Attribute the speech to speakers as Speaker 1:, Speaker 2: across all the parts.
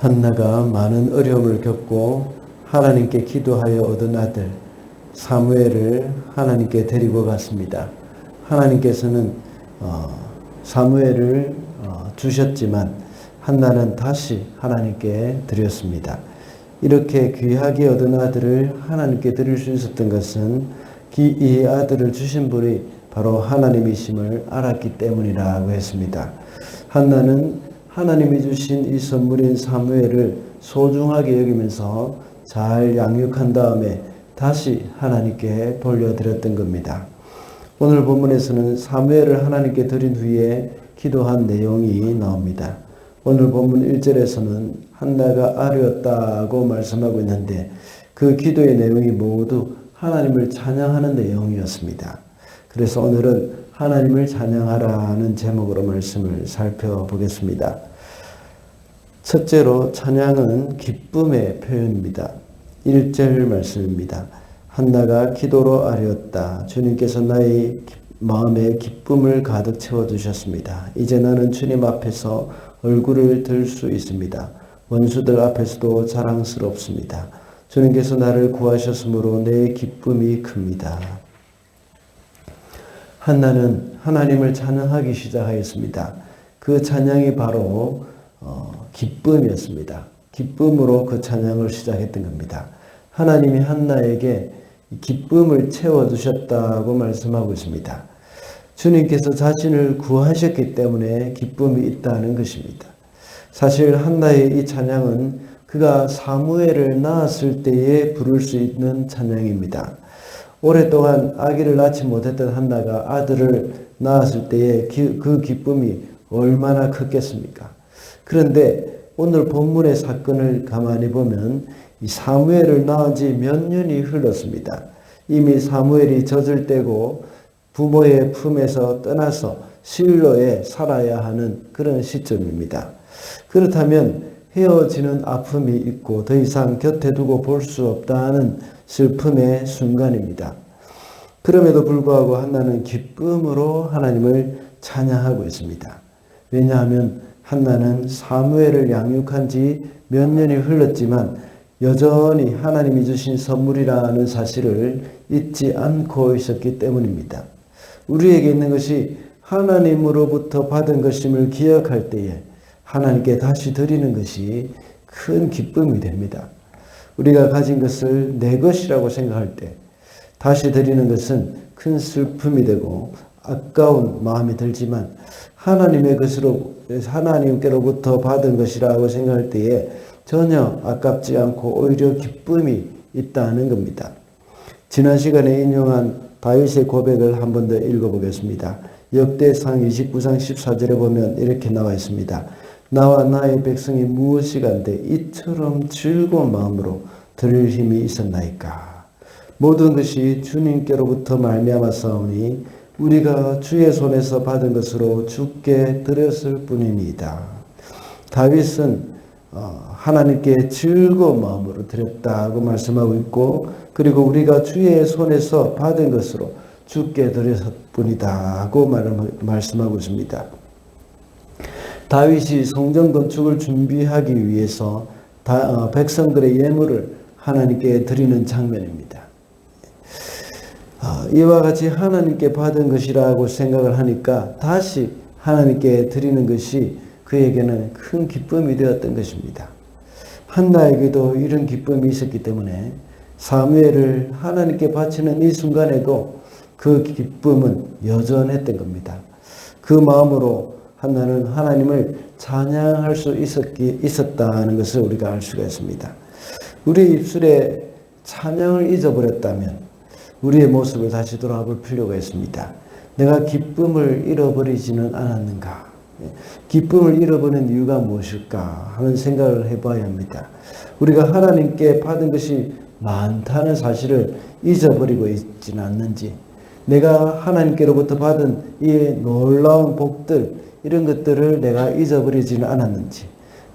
Speaker 1: 한나가 많은 어려움을 겪고 하나님께 기도하여 얻은 아들 사무엘을 하나님께 데리고 갔습니다. 하나님께서는 어, 사무엘을 어, 주셨지만 한나는 다시 하나님께 드렸습니다. 이렇게 귀하게 얻은 아들을 하나님께 드릴 수 있었던 것은 이 아들을 주신 분이 바로 하나님이심을 알았기 때문이라고 했습니다. 한나는 하나님이 주신 이 선물인 사무엘을 소중하게 여기면서 잘 양육한 다음에 다시 하나님께 돌려드렸던 겁니다. 오늘 본문에서는 사무엘을 하나님께 드린 후에 기도한 내용이 나옵니다. 오늘 본문 1절에서는 한나가 아뢰었다고 말씀하고 있는데 그 기도의 내용이 모두 하나님을 찬양하는 내용이었습니다. 그래서 오늘은 하나님을 찬양하라는 제목으로 말씀을 살펴보겠습니다. 첫째로 찬양은 기쁨의 표현입니다. 1절 말씀입니다. 한나가 기도로 아뢰었다. 주님께서 나의 마음에 기쁨을 가득 채워주셨습니다. 이제 나는 주님 앞에서 얼굴을 들 수 있습니다. 원수들 앞에서도 자랑스럽습니다. 주님께서 나를 구하셨으므로 내 기쁨이 큽니다. 한나는 하나님을 찬양하기 시작하였습니다. 그 찬양이 바로 어, 기쁨이었습니다. 기쁨으로 그 찬양을 시작했던 겁니다. 하나님이 한나에게 기쁨을 채워주셨다고 말씀하고 있습니다. 주님께서 자신을 구하셨기 때문에 기쁨이 있다는 것입니다. 사실 한나의 이 찬양은 그가 사무엘을 낳았을 때에 부를 수 있는 찬양입니다. 오랫동안 아기를 낳지 못했던 한나가 아들을 낳았을 때에 그 기쁨이 얼마나 컸겠습니까? 그런데 오늘 본문의 사건을 가만히 보면 이 사무엘을 낳은 지 몇 년이 흘렀습니다. 이미 사무엘이 젖을 떼고 부모의 품에서 떠나서 실로에 살아야 하는 그런 시점입니다. 그렇다면 헤어지는 아픔이 있고 더 이상 곁에 두고 볼 수 없다는 슬픔의 순간입니다. 그럼에도 불구하고 한나는 기쁨으로 하나님을 찬양하고 있습니다. 왜냐하면 한나는 사무엘을 양육한 지 몇 년이 흘렀지만 여전히 하나님이 주신 선물이라는 사실을 잊지 않고 있었기 때문입니다. 우리에게 있는 것이 하나님으로부터 받은 것임을 기억할 때에 하나님께 다시 드리는 것이 큰 기쁨이 됩니다. 우리가 가진 것을 내 것이라고 생각할 때 다시 드리는 것은 큰 슬픔이 되고 아까운 마음이 들지만 하나님의 것으로 하나님께로부터 받은 것이라고 생각할 때에 전혀 아깝지 않고 오히려 기쁨이 있다는 겁니다. 지난 시간에 인용한 다윗의 고백을 한 번 더 읽어보겠습니다. 역대상 29장 14절에 보면 이렇게 나와 있습니다. 나와 나의 백성이 무엇이 간데 이처럼 즐거운 마음으로 들을 힘이 있었나이까. 모든 것이 주님께로부터 말미암아 싸우니 우리가 주의 손에서 받은 것으로 주께 드렸을 뿐입니다. 다윗은 어, 하나님께 즐거운 마음으로 드렸다고 말씀하고 있고 그리고 우리가 주의 손에서 받은 것으로 주께 드렸을 뿐이다고 말씀하고 있습니다. 다윗이 성전 건축을 준비하기 위해서 어, 백성들의 예물을 하나님께 드리는 장면입니다. 아, 이와 같이 하나님께 받은 것이라고 생각을 하니까 다시 하나님께 드리는 것이 그에게는 큰 기쁨이 되었던 것입니다. 한나에게도 이런 기쁨이 있었기 때문에 사무엘을 하나님께 바치는 이 순간에도 그 기쁨은 여전했던 겁니다. 그 마음으로 한나는 하나님을 찬양할 수 있었기, 있었다는 것을 우리가 알 수가 있습니다. 우리 입술에 찬양을 잊어버렸다면 우리의 모습을 다시 돌아볼 필요가 있습니다. 내가 기쁨을 잃어버리지는 않았는가? 기쁨을 잃어버린 이유가 무엇일까 하는 생각을 해봐야 합니다. 우리가 하나님께 받은 것이 많다는 사실을 잊어버리고 있지는 않는지, 내가 하나님께로부터 받은 이 놀라운 복들, 이런 것들을 내가 잊어버리지는 않았는지,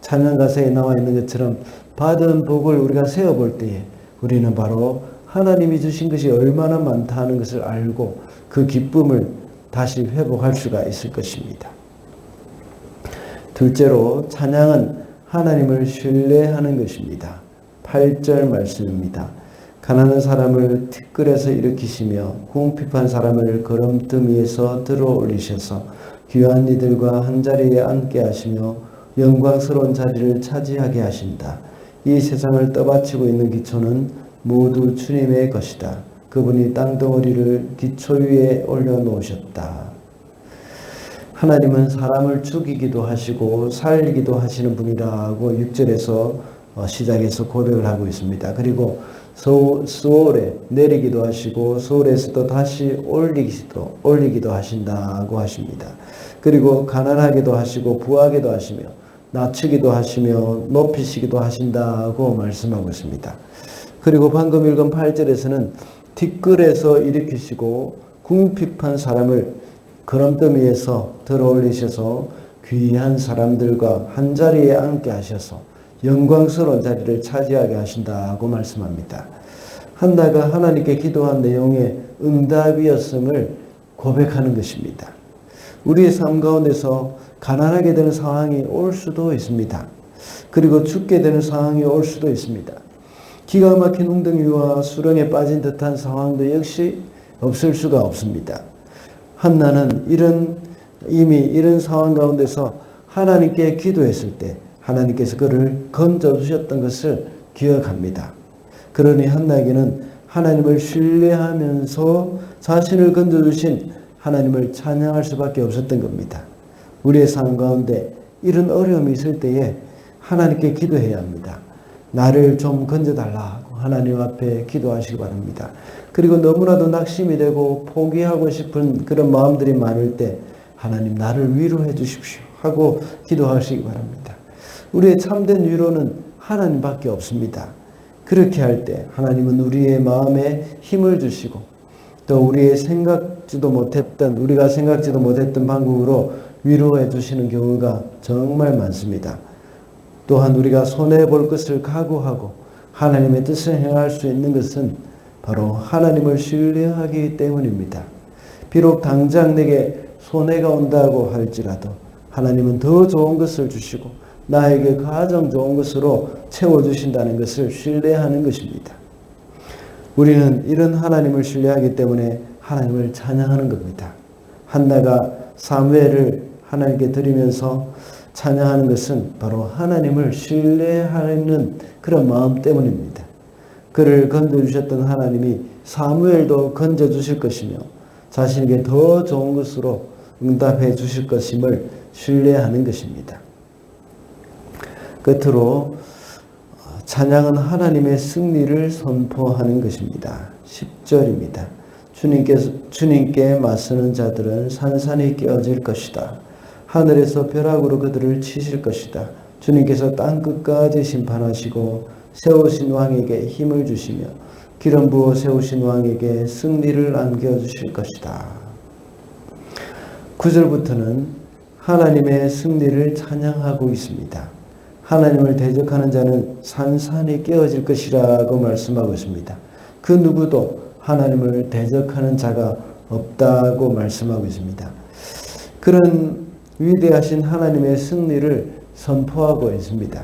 Speaker 1: 찬양가사에 나와 있는 것처럼 받은 복을 우리가 세어볼 때에 우리는 바로 하나님이 주신 것이 얼마나 많다는 것을 알고 그 기쁨을 다시 회복할 수가 있을 것입니다. 둘째로 찬양은 하나님을 신뢰하는 것입니다. 8절 말씀입니다. 가난한 사람을 티끌에서 일으키시며 궁핍한 사람을 거름더미에서 들어올리셔서 귀한 이들과 한자리에 앉게 하시며 영광스러운 자리를 차지하게 하신다. 이 세상을 떠받치고 있는 기초는 모두 주님의 것이다. 그분이 땅덩어리를 기초 위에 올려놓으셨다. 하나님은 사람을 죽이기도 하시고 살리기도 하시는 분이라고 6절에서 어, 시작해서 고백을 하고 있습니다. 그리고 수월에 내리기도 하시고 수월에서도 다시 올리기도 올리기도 하신다고 하십니다. 그리고 가난하게도 하시고 부하게도 하시며 낮추기도 하시며 높이시기도 하신다고 말씀하고 있습니다. 그리고 방금 읽은 8절에서는 티끌에서 일으키시고 궁핍한 사람을 그럼더미에서 들어올리셔서 귀한 사람들과 한 자리에 앉게 하셔서 영광스러운 자리를 차지하게 하신다고 말씀합니다. 한나가 하나님께 기도한 내용의 응답이었음을 고백하는 것입니다. 우리의 삶 가운데서 가난하게 되는 상황이 올 수도 있습니다. 그리고 죽게 되는 상황이 올 수도 있습니다. 기가 막힌 웅덩이와 수렁에 빠진 듯한 상황도 역시 없을 수가 없습니다. 한나는 이런 이미 이런 상황 가운데서 하나님께 기도했을 때 하나님께서 그를 건져 주셨던 것을 기억합니다. 그러니 한나에게는 하나님을 신뢰하면서 자신을 건져 주신 하나님을 찬양할 수밖에 없었던 겁니다. 우리의 삶 가운데 이런 어려움이 있을 때에 하나님께 기도해야 합니다. 나를 좀 건져달라고 하나님 앞에 기도하시기 바랍니다. 그리고 너무나도 낙심이 되고 포기하고 싶은 그런 마음들이 많을 때 하나님 나를 위로해 주십시오 하고 기도하시기 바랍니다. 우리의 참된 위로는 하나님밖에 없습니다. 그렇게 할 때 하나님은 우리의 마음에 힘을 주시고 또 우리의 생각지도 못했던 우리가 생각지도 못했던 방법으로 위로해 주시는 경우가 정말 많습니다. 또한 우리가 손해 볼 것을 각오하고 하나님의 뜻을 행할 수 있는 것은 바로 하나님을 신뢰하기 때문입니다. 비록 당장 내게 손해가 온다고 할지라도 하나님은 더 좋은 것을 주시고 나에게 가장 좋은 것으로 채워주신다는 것을 신뢰하는 것입니다. 우리는 이런 하나님을 신뢰하기 때문에 하나님을 찬양하는 겁니다. 한나가 사무엘을 하나님께 드리면서 찬양하는 것은 바로 하나님을 신뢰하는 그런 마음 때문입니다. 그를 건져주셨던 하나님이 사무엘도 건져주실 것이며 자신에게 더 좋은 것으로 응답해 주실 것임을 신뢰하는 것입니다. 끝으로 찬양은 하나님의 승리를 선포하는 것입니다. 10절입니다. 주님께, 주님께 맞서는 자들은 산산이 깨어질 것이다. 하늘에서 벼락으로 그들을 치실 것이다. 주님께서 땅 끝까지 심판하시고 세우신 왕에게 힘을 주시며 기름 부어 세우신 왕에게 승리를 안겨주실 것이다. 9절부터는 하나님의 승리를 찬양하고 있습니다. 하나님을 대적하는 자는 산산이 깨어질 것이라고 말씀하고 있습니다. 그 누구도 하나님을 대적하는 자가 없다고 말씀하고 있습니다. 그런 위대하신 하나님의 승리를 선포하고 있습니다.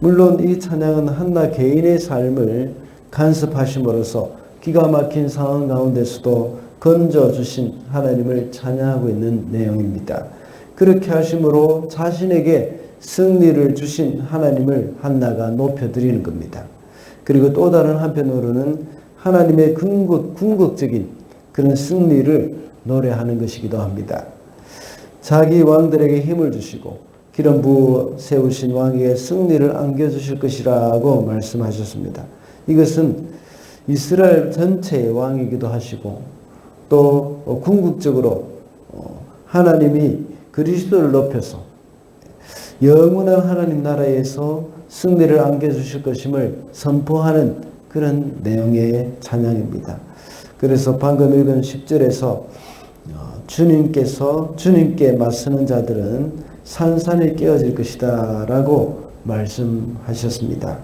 Speaker 1: 물론 이 찬양은 한나 개인의 삶을 간섭하심으로써 기가 막힌 상황 가운데서도 건져주신 하나님을 찬양하고 있는 내용입니다. 그렇게 하심으로 자신에게 승리를 주신 하나님을 한나가 높여드리는 겁니다. 그리고 또 다른 한편으로는 하나님의 궁극, 궁극적인 그런 승리를 노래하는 것이기도 합니다. 자기 왕들에게 힘을 주시고 기름 부어 세우신 왕에게 승리를 안겨주실 것이라고 말씀하셨습니다. 이것은 이스라엘 전체의 왕이기도 하시고 또 궁극적으로 하나님이 그리스도를 높여서 영원한 하나님 나라에서 승리를 안겨주실 것임을 선포하는 그런 내용의 찬양입니다. 그래서 방금 읽은 10절에서 주님께서 주님께 맞서는 자들은 산산이 깨어질 것이다 라고 말씀하셨습니다.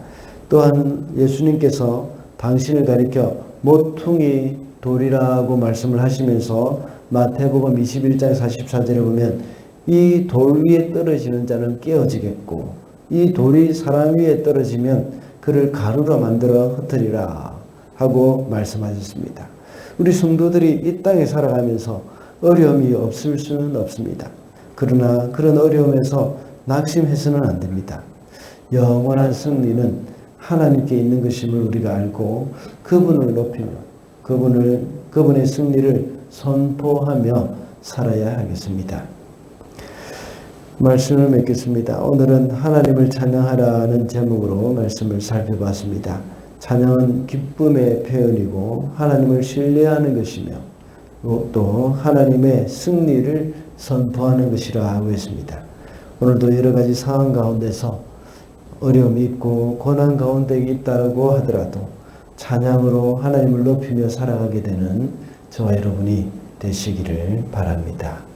Speaker 1: 또한 예수님께서 당신을 가리켜 모퉁이 돌이라고 말씀을 하시면서 마태복음 21장 44절에 보면 이 돌 위에 떨어지는 자는 깨어지겠고 이 돌이 사람 위에 떨어지면 그를 가루로 만들어 흩으리라 하고 말씀하셨습니다. 우리 성도들이 이 땅에 살아가면서 어려움이 없을 수는 없습니다. 그러나 그런 어려움에서 낙심해서는 안 됩니다. 영원한 승리는 하나님께 있는 것임을 우리가 알고 그분을 높이며 그분을 그분의 승리를 선포하며 살아야 하겠습니다. 말씀을 맺겠습니다. 오늘은 하나님을 찬양하라는 제목으로 말씀을 살펴봤습니다. 찬양은 기쁨의 표현이고 하나님을 신뢰하는 것이며 또 하나님의 승리를 선포하는 것이라 하고 있습니다. 오늘도 여러 가지 상황 가운데서 어려움이 있고 고난 가운데 있다고 하더라도 찬양으로 하나님을 높이며 살아가게 되는 저와 여러분이 되시기를 바랍니다.